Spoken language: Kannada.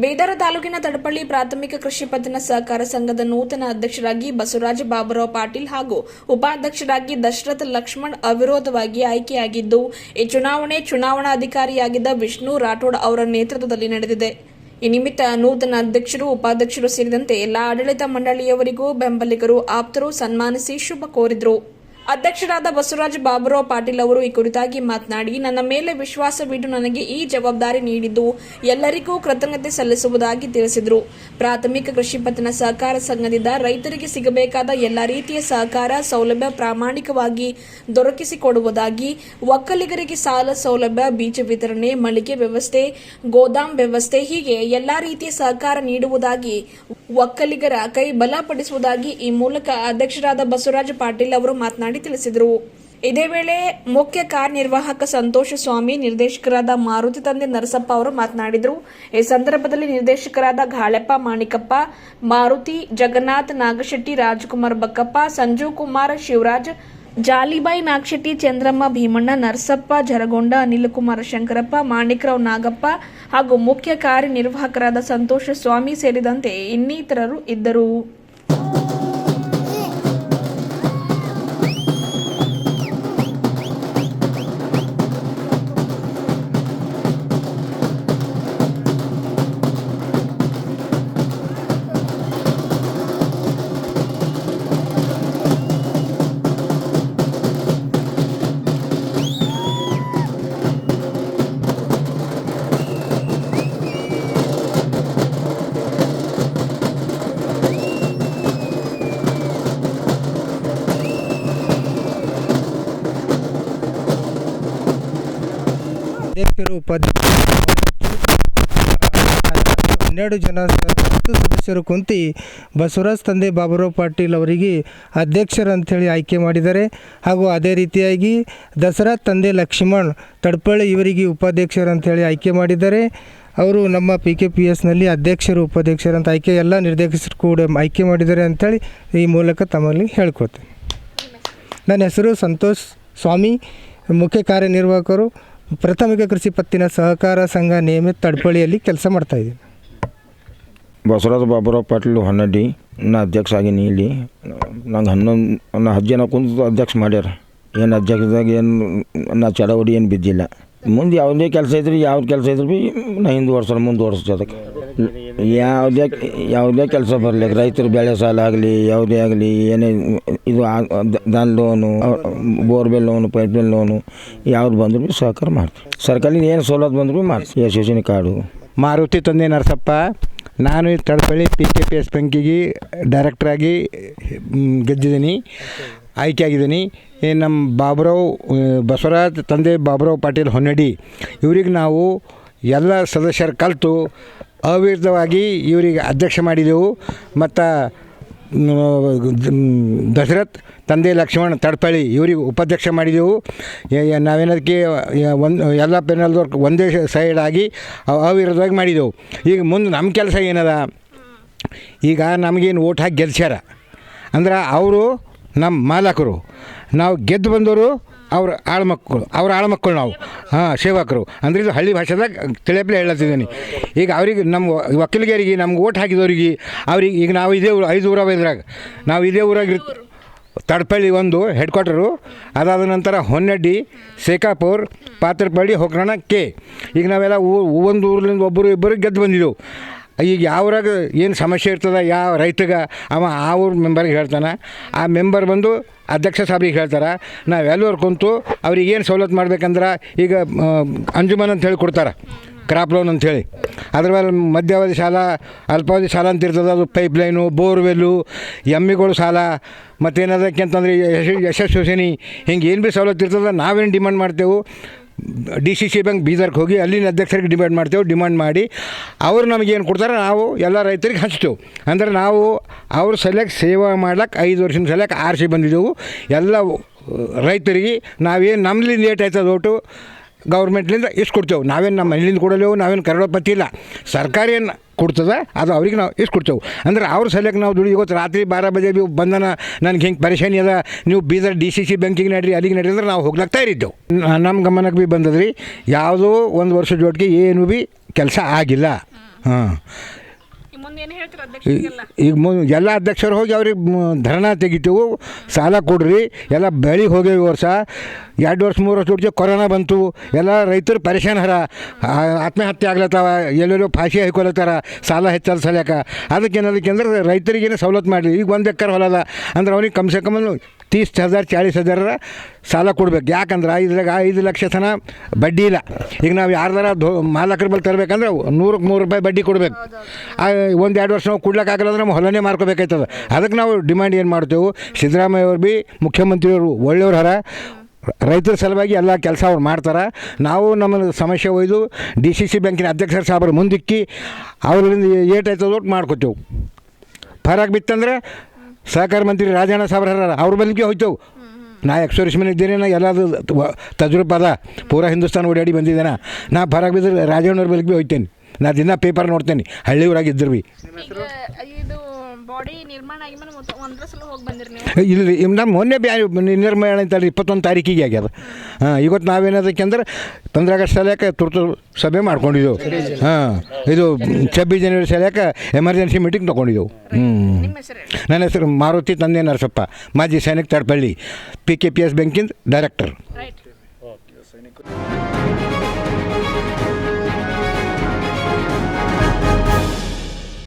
ಬೇದರ ತಾಲೂಕಿನ ತಡಪಳ್ಳಿ ಪ್ರಾಥಮಿಕ ಕೃಷಿ ಪತ್ತಿನ ಸಹಕಾರ ಸಂಘದ ನೂತನ ಅಧ್ಯಕ್ಷರಾಗಿ ಬಸವರಾಜ ಬಾಬುರಾವ್ ಪಾಟೀಲ್ ಹಾಗೂ ಉಪಾಧ್ಯಕ್ಷರಾಗಿ ದಶರಥ ಲಕ್ಷ್ಮಣ್ ಅವಿರೋಧವಾಗಿ ಆಯ್ಕೆಯಾಗಿದ್ದು, ಈ ಚುನಾವಣೆ ಚುನಾವಣಾಧಿಕಾರಿಯಾಗಿದ್ದ ವಿಷ್ಣು ರಾಠೋಡ್ ಅವರ ನೇತೃತ್ವದಲ್ಲಿ ನಡೆದಿದೆ. ಈ ನಿಮಿತ್ತ ನೂತನ ಅಧ್ಯಕ್ಷರು, ಉಪಾಧ್ಯಕ್ಷರು ಸೇರಿದಂತೆ ಎಲ್ಲ ಆಡಳಿತ ಮಂಡಳಿಯವರಿಗೂ ಬೆಂಬಲಿಗರು, ಆಪ್ತರು ಸನ್ಮಾನಿಸಿ ಶುಭ ಕೋರಿದರು. ಅಧ್ಯಕ್ಷರಾದ ಬಸವರಾಜ ಬಾಬುರಾವ್ ಪಾಟೀಲ್ ಅವರು ಈ ಕುರಿತಾಗಿ ಮಾತನಾಡಿ, ನನ್ನ ಮೇಲೆ ವಿಶ್ವಾಸವಿಟ್ಟು ನನಗೆ ಈ ಜವಾಬ್ದಾರಿ ನೀಡಿದ್ದು ಎಲ್ಲರಿಗೂ ಕೃತಜ್ಞತೆ ಸಲ್ಲಿಸುವುದಾಗಿ ತಿಳಿಸಿದರು. ಪ್ರಾಥಮಿಕ ಕೃಷಿ ಪತ್ತಿನ ಸಹಕಾರ ಸಂಘದಿಂದ ರೈತರಿಗೆ ಸಿಗಬೇಕಾದ ಎಲ್ಲ ರೀತಿಯ ಸಹಕಾರ, ಸೌಲಭ್ಯ ಪ್ರಾಮಾಣಿಕವಾಗಿ ದೊರಕಿಸಿಕೊಡುವುದಾಗಿ, ಒಕ್ಕಲಿಗರಿಗೆ ಸಾಲ ಸೌಲಭ್ಯ, ಬೀಜ ವಿತರಣೆ, ಮಳಿಗೆ ವ್ಯವಸ್ಥೆ ಗೋದಾಮ್ ವ್ಯವಸ್ಥೆ, ಹೀಗೆ ಎಲ್ಲ ರೀತಿಯ ಸಹಕಾರ ನೀಡುವುದಾಗಿ ಒಕ್ಕಲಿಗರ ಕೈ ಬಲಪಡಿಸುವುದಾಗಿ ಈ ಮೂಲಕ ಅಧ್ಯಕ್ಷರಾದ ಬಸವರಾಜ ಪಾಟೀಲ್ ಅವರು ಮಾತನಾಡಿ ತಿಳಿಸಿದರು. ಇದೇ ವೇಳೆ ಮುಖ್ಯ ಕಾರ್ಯನಿರ್ವಾಹಕ ಸಂತೋಷ ಸ್ವಾಮಿ, ನಿರ್ದೇಶಕರಾದ ಮಾರುತಿ ತಂದೆ ನರಸಪ್ಪ ಅವರು ಮಾತನಾಡಿದರು. ಈ ಸಂದರ್ಭದಲ್ಲಿ ನಿರ್ದೇಶಕರಾದ ಘಾಳೆಪ್ಪ ಮಾಣಿಕಪ್ಪ, ಮಾರುತಿ ಜಗನ್ನಾಥ್ ನಾಗಶೆಟ್ಟಿ, ರಾಜ್ಕುಮಾರ್ ಬಕ್ಕಪ್ಪ, ಸಂಜೀವ್ ಕುಮಾರ್ ಶಿವರಾಜ್, ಜಾಲಿಬಾಯಿ ನಾಗಶೆಟ್ಟಿ, ಚಂದ್ರಮ್ಮ ಭೀಮಣ್ಣ, ನರಸಪ್ಪ ಜರಗೊಂಡ ಅನಿಲಕುಮಾರ ಶಂಕರಪ್ಪ, ಮಾಣಿಕರಾವ್ ನಾಗಪ್ಪ ಹಾಗೂ ಮುಖ್ಯ ಕಾರ್ಯನಿರ್ವಾಹಕರಾದ ಸಂತೋಷ ಸ್ವಾಮಿ ಸೇರಿದಂತೆ ಇನ್ನಿತರರು ಇದ್ದರು. ಅಧ್ಯಕ್ಷರು ಉಪಾಧ್ಯಕ್ಷರು ಹನ್ನೆರಡು ಜನ ಸದಸ್ಯರು ಕುಂತು ಬಸವರಾಜ್ ತಂದೆ ಬಾಬುರಾವ್ ಪಾಟೀಲ್ ಅವರಿಗೆ ಅಧ್ಯಕ್ಷರಂಥೇಳಿ ಆಯ್ಕೆ ಮಾಡಿದ್ದಾರೆ ಹಾಗೂ ಅದೇ ರೀತಿಯಾಗಿ ದಸರಾ ತಂದೆ ಲಕ್ಷ್ಮಣ್ ತಡ್ಪಳ್ಳಿ ಇವರಿಗೆ ಉಪಾಧ್ಯಕ್ಷರಂಥೇಳಿ ಆಯ್ಕೆ ಮಾಡಿದ್ದಾರೆ ಅವರು ನಮ್ಮ ಪಿ ಕೆ ಪಿ ಎಸ್ನಲ್ಲಿ ಅಧ್ಯಕ್ಷರು ಉಪಾಧ್ಯಕ್ಷರು ಅಂತ ಆಯ್ಕೆ ಎಲ್ಲ ನಿರ್ದೇಶಕರು ಕೂಡ ಆಯ್ಕೆ ಮಾಡಿದ್ದಾರೆ ಅಂಥೇಳಿ ಈ ಮೂಲಕ ತಮ್ಮಲ್ಲಿ ಹೇಳ್ಕೊತೇನೆ ನನ್ನ ಹೆಸರು ಸಂತೋಷ್ ಸ್ವಾಮಿ, ಮುಖ್ಯ ಕಾರ್ಯನಿರ್ವಾಹಕರು. ಪ್ರಾಥಮಿಕ ಕೃಷಿ ಪತ್ತಿನ ಸಹಕಾರ ಸಂಘ ನಿಯಮಿತ ತಡ್ಪಳಿಯಲ್ಲಿ ಕೆಲಸ ಮಾಡ್ತಾಯಿದ್ದೀನಿ ಬಸವರಾಜ ಬಾಬುರಾವ್ ಪಾಟೀಲ್ ಹೊನ್ನಡ್ಡಿ ನಾ ಅಧ್ಯಕ್ಷ ಆಗೀನಿ ಇಲ್ಲಿ. ನಂಗೆ ಹನ್ನೊಂದು, ನಾ ಹತ್ತು ಜನ ಕುಂತು ಅಧ್ಯಕ್ಷ ಮಾಡ್ಯಾರ. ಏನು ಅಧ್ಯಕ್ಷದಾಗ ಏನು, ನಾ ಚಡವಡಿ ಏನು ಬಿದ್ದಿಲ್ಲ. ಮುಂದೆ ಯಾವುದೇ ಕೆಲಸ ಇದ್ರೆ, ಯಾವ್ದು ಕೆಲಸ ಇದ್ರು ಭೀ ನಾ ಹಿಂದೆ ವರ್ಷ ಮುಂದೆ ಅದಕ್ಕೆ. ಯಾವುದೇ ಯಾವುದೇ ಕೆಲಸ ಬರಲಿ ರೈತರು ಬೆಳೆ ಸಾಲ ಆಗಲಿ ಯಾವುದೇ ಆಗಲಿ ಏನೇ ಇದು than loan borewell loan pipe well loan ಯಾವ್ದು ಬಂದರೂ ಭೀ ಸಹಕಾರ ಮಾಡ್ತೀವಿ. ಸರ್ಕಾರದಿಂದ ಏನು ಸವಲತ್ತು ಬಂದರೂ ಭೀ ಮಾಡ್ತೀವಿ. ಯೋಜನೆ ಕಾರ್ಡು. ಮಾರುತಿ ತಂದೆ ನರಸಪ್ಪ ನಾನು ಈ Tadapalli P K P S ಬ್ಯಾಂಕಿಗೆ ಡೈರೆಕ್ಟ್ರಾಗಿ ಗೆದ್ದಿದ್ದೀನಿ ಆಯ್ಕೆ ಆಗಿದ್ದೀನಿ. ಈ ನಮ್ಮ ಬಾಬುರಾವ್ ಬಸವರಾಜ್ ತಂದೆ ಬಾಬುರಾವ್ ಪಾಟೀಲ್ ಹೊನ್ನಡಿ ಇವ್ರಿಗೆ ನಾವು ಎಲ್ಲ ಸದಸ್ಯರು ಕಲಿತು ಅವಿರುದ್ಧವಾಗಿ ಇವರಿಗೆ ಅಧ್ಯಕ್ಷ ಮಾಡಿದೆವು. ಮತ್ತು ದಶರಥ್ ತಂದೆ ಲಕ್ಷ್ಮಣ್ ತಡ್ಪಳ್ಳಿ ಇವರಿಗೆ ಉಪಾಧ್ಯಕ್ಷ ಮಾಡಿದೆವು. ನಾವೇನದಕ್ಕೆ ಒಂದು, ಎಲ್ಲ ಪೆನಲ್ದವ್ರು ಒಂದೇ ಸೈಡ್ ಆಗಿ ಅವ- ಅವಿರೋಧವಾಗಿ ಮಾಡಿದೆವು. ಈಗ ಮುಂದೆ ನಮ್ಮ ಕೆಲಸ ಏನದ? ಈಗ ನಮಗೇನು ಓಟ್ ಹಾಕಿ ಗೆಲ್ಸ್ಯಾರ? ಅಂದ್ರೆ ಅವರು ನಮ್ಮ ಮಾಲಕರು. ನಾವು ಗೆದ್ದು ಬಂದವರು ಅವ್ರ ಆಳ್ಮಕ್ಕಳು ಅವ್ರ ಆಳ್ಮಕ್ಕಳು ನಾವು. ಹಾಂ, ಸೇವಕರು. ಅಂದರೆ ಇದು ಹಳ್ಳಿ ಭಾಷೆದಾಗ ತಿಳಿಯಪ್ಲೆ ಹೇಳತ್ತಿದ್ದೀನಿ. ಈಗ ಅವ್ರಿಗೆ ನಮ್ಮ ವಕೀಲಗರಿಗೆ ನಮ್ಗೆ ಓಟ್ ಹಾಕಿದವ್ರಿಗೆ, ಅವ್ರಿಗೆ ಈಗ ನಾವು ಇದೇ ಊರು, ಐದು ಊರವ ಇದ್ರಾಗ. ನಾವು ಇದೇ ಊರಾಗ ಇರ್, ತಡಪಳ್ಳಿ ಒಂದು ಹೆಡ್ ಕ್ವಾರ್ಟರು ಅದಾದ ನಂತರ ಹೊನ್ನಡ್ಡಿ, ಶೇಖಾಪುರ್, ಪಾತ್ರಪಳ್ಳಿ, ಹೊಕ್ರಣ, ಕೆ. ಈಗ ನಾವೆಲ್ಲ ಒಂದು ಊರ್ಲಿಂದ ಒಬ್ಬರು ಇಬ್ಬರು ಗೆದ್ದು ಬಂದಿದ್ದೆವು. ಈಗ ಯಾವ್ರಾಗ ಏನು ಸಮಸ್ಯೆ ಇರ್ತದೆ, ಯಾವ ರೈತಗೆ ಅವ ಆ ಊರು ಮೆಂಬರ್ಗೆ ಹೇಳ್ತಾನೆ. ಆ ಮೆಂಬರ್ ಬಂದು ಅಧ್ಯಕ್ಷ ಸಾಬ್ರಿಗೆ ಹೇಳ್ತಾರೆ ನಾವೆಲ್ಲರೂ ಕುಂತು ಅವ್ರಿಗೆ ಏನು ಸವಲತ್ತು ಮಾಡ್ಬೇಕಂದ್ರೆ ಈಗ ಅಂಜುಮನ್ ಅಂತ ಹೇಳಿ ಕೊಡ್ತಾರೆ ಕ್ರಾಪ್ ಲೋನ್ ಅಂಥೇಳಿ ಅದ್ರ ಮೇಲೆ ಮಧ್ಯಾವಧಿ ಸಾಲ ಅಲ್ಪಾವಧಿ ಸಾಲ ಅಂತ ಇರ್ತದೆ, ಅದು ಪೈಪ್ ಲೈನು ಬೋರ್ವೆಲ್ಲು ಎಮ್ಮಿಗಳು ಸಾಲ ಮತ್ತೇನದಕ್ಕೆ ಅಂತಂದರೆ ಯಶ ಯಶಸ್ವಿ ಯೋಜನೆ ಹಿಂಗೆ ಏನು ಭೀ ಸವಲತ್ತು ಇರ್ತದೆ, ನಾವೇನು ಡಿಮಾಂಡ್ ಮಾಡ್ತೇವೆ. ಡಿ ಸಿ ಸಿ ಬ್ಯಾಂಕ್ ಬೀದರ್ಗೆ ಹೋಗಿ ಅಲ್ಲಿನ ಅಧ್ಯಕ್ಷರಿಗೆ ಡಿಮ್ಯಾಂಡ್ ಮಾಡ್ತೇವೆ, ಡಿಮ್ಯಾಂಡ್ ಮಾಡಿ ಅವರು ನಮಗೇನು ಕೊಡ್ತಾರೆ, ನಾವು ಎಲ್ಲ ರೈತರಿಗೆ ಹಂಚ್ತೇವೆ. ಅಂದ್ರೆ ನಾವು ಅವ್ರ ಸಲಕ್ಕೆ ಸೇವಾ ಮಾಡ್ಲಿಕ್ಕೆ ಐದು ವರ್ಷದ ಸಲಕ್ಕೆ ಆರಿಸಿ ಬಂದಿದ್ದೆವು. ಎಲ್ಲ ರೈತರಿಗೆ ನಾವೇನು ನಮ್ಮಲ್ಲಿ ಲೇಟ್ ಆಯ್ತದ ಓಟು ಗೌರ್ಮೆಂಟ್ಲಿಂದ ಇಷ್ಟು ಕೊಡ್ತೇವೆ ನಾವೇನು ನಮ್ಮ ಮನೆಯಿಂದ ಕೊಡಲೇವು, ನಾವೇನು ಕರಡೋಪತಿ ಇಲ್ಲ. ಸರ್ಕಾರ ಏನು ಕೊಡ್ತದೆ, ಅದು ಅವ್ರಿಗೆ ನಾವು ಇಷ್ಟು ಕೊಡ್ತೇವೆ ಅಂದ್ರೆ ಅವ್ರ ಸಲಕ್ಕೆ ನಾವು ದುಡಿ ಇವತ್ತು ರಾತ್ರಿ ಬಾರ ಬಜೆ ಬಿ ಬಂದನ ನನಗೆ ಹಿಂಗೆ ಪರೇಶಾನಿ ಅದ, ನೀವು ಬೀದರ್ ಡಿ ಸಿ ಸಿ ಬ್ಯಾಂಕಿಗೆ ನಡ್ರಿ, ಅಲ್ಲಿಗೆ ನಡ್ರಿ ಅಂದ್ರೆ ನಾವು ಹೋಗ್ಲಾಗ್ತಾ ಇರಿದ್ದೆವು ನಮ್ಮ ಗಮನಕ್ಕೆ ಭೀ ಬಂದದ್ರಿ, ಯಾವುದೋ ಒಂದು ವರ್ಷ ಜೋಟಿಗೆ ಏನು ಭೀ ಕೆಲಸ ಆಗಿಲ್ಲ. ಹಾಂ. ಈಗ ಎಲ್ಲ ಅಧ್ಯಕ್ಷರು ಹೋಗಿ ಅವ್ರಿಗೆ ಧರಣ ತೆಗಿತೀವಿ. ಸಾಲ ಕೊಡ್ರಿ. ಎಲ್ಲ ಬೆಳಿಗ್ಗೆ ಹೋಗಿ ವರ್ಷ ಎರಡು ವರ್ಷ, ಮೂರು ವರ್ಷ ದುಡ್ಡು ಕೊರೋನಾ ಬಂತು. ಎಲ್ಲ ರೈತರು ಪರೇಶಾನ್ ಹರ. ಆತ್ಮಹತ್ಯೆ ಆಗ್ಲತ್ತಾವ. ಎಲ್ಲೆಲ್ಲೋ ಫಾಶಿ ಹಾಕೊಳತ್ತಾರ ಸಾಲ ಹೆಚ್ಚಲ್ ಸಲ್ಯಾಕ. ಅದಕ್ಕೆ ಏನದಕ್ಕೆ ಅಂದ್ರೆ ರೈತರಿಗೇನು ಸವಲತ್ತು ಮಾಡಲಿ. ಈಗ ಒಂದು ಎಕರೆ ಹೊಲದ. ಅಂದ್ರೆ ಅವ್ನಿಗೆ ಕಮ್ಸೆ ಕಮ್ ತೀಸ್ ಹಜಾರ್, ಚಾಳೀಸ್ ಹಜಾರ ಸಾಲ ಕೊಡ್ಬೇಕು. ಯಾಕಂದ್ರೆ ಐದ್ರಾಗ ಐದು ಲಕ್ಷ ತನ ಬಡ್ಡಿ ಇಲ್ಲ. ಈಗ ನಾವು ಯಾರ್ದಾರ ಮಾಲಕರ ಬಳಿ ತರಬೇಕಂದ್ರೆ ನೂರಕ್ಕೆ ಮೂರು ರೂಪಾಯಿ ಬಡ್ಡಿ ಕೊಡ್ಬೇಕು. ಒಂದು ಎರಡು ವರ್ಷ ನಾವು ಕೊಡ್ಲಿಕ್ಕಾಗಲ್ಲ ಅಂದ್ರೆ ನಮ್ಮ ಹೊಲನೇ ಮಾರ್ಕೋಬೇಕಾಯ್ತದ. ಅದಕ್ಕೆ ನಾವು ಡಿಮ್ಯಾಂಡ್ ಏನು ಮಾಡ್ತೇವೆ? ಸಿದ್ದರಾಮಯ್ಯ ಅವ್ರು ಭೀ ಮುಖ್ಯಮಂತ್ರಿಯವರು ಒಳ್ಳೆಯವ್ರು ಹರ. ರೈತರ ಸಲುವಾಗಿ ಎಲ್ಲ ಕೆಲಸ ಅವ್ರು ಮಾಡ್ತಾರೆ. ನಾವು ನಮ್ಮ ಸಮಸ್ಯೆ ಒಯ್ದು ಡಿ ಸಿ ಸಿ ಬ್ಯಾಂಕಿನ ಅಧ್ಯಕ್ಷರ ಸಾಹೇಬರು ಮುಂದಿಕ್ಕಿ ಅವರಿಂದ ಏಟಾಯ್ತದ ಮಾಡ್ಕೊತೇವೆ. ಫರಾಗ್ ಬಿತ್ತಂದ್ರೆ ಸಹಕಾರ ಮಂತ್ರಿ ರಾಜಣ್ಣ ಸಾಬ್ರ ಹರ. ಅವ್ರ ಬಳಿಗೆ ಹೋಯ್ತೇವೆ. ನಾ ಎಕ್ಸ್ಪೋರಿಸ್ಮೆಂಟ್ ಇದ್ದೇನೆ, ನಾ ಎಲ್ಲದು ತಜ್ರೂಪ ಅದ ಪೂರಾ ಹಿಂದೂಸ್ತಾನ ಓಡಾಡಿ ಬಂದಿದ್ದೇನೆ. ನಾ ಫರಾಗ್ ಬಿದ್ದರೆ ರಾಜಣ್ಣವ್ರ ಬಳಿಗೆ ಭೀ ಹೋಯ್ತೇನೆ. ನಾ ದಿನ ಪೇಪರ್ ನೋಡ್ತೇನೆ. ಹಳ್ಳಿ ಊರಾಗ ಇದ್ದರು ಭೀ ಇದು ಬಾಡಿ ನಿರ್ಮಾಣ ಆಗಿ ಮೇಲೆ ಒಂದ್ರ ಸಲ ಹೋಗಿ ಬಂದಿರಿ ನೀವು? ಇಲ್ಲಿ ನಮ್ಮ ಮೊನ್ನೆ ಬ್ಯಾ ನಿರ್ಮಾಣ ಅಂತಲ್ಲ ಇಪ್ಪತ್ತೊಂದು ತಾರೀಕಿಗೆ ಆಗ್ಯದ. ಹಾಂ ಇವತ್ತು ನಾವೇನದಕ್ಕೆ ಅಂದ್ರೆ ಪಂದ್ರ ಆಗಸ್ಟ್ ಸಲಕ ತುರ್ತು ಸಭೆ ಮಾಡ್ಕೊಂಡಿದ್ದೆವು. ಹಾಂ ಇದು ಛಬ್ಬೀಸ್ ಜನವರಿ ಸಲಕ ಎಮರ್ಜೆನ್ಸಿ ಮೀಟಿಂಗ್ ತೊಗೊಂಡಿದ್ದೆವು. ಹ್ಞೂ ನಿಮ್ಮ ಹೆಸರು ಹೇಳಿ. ನನ್ನ ಹೆಸರು ಮಾರುತಿ ತಂದೆ ನರಸಪ್ಪ. ಮಾಜಿ ಸೈನಿಕ Tadapalli P K P S ಬ್ಯಾಂಕಿಂದ ಡೈರೆಕ್ಟರ್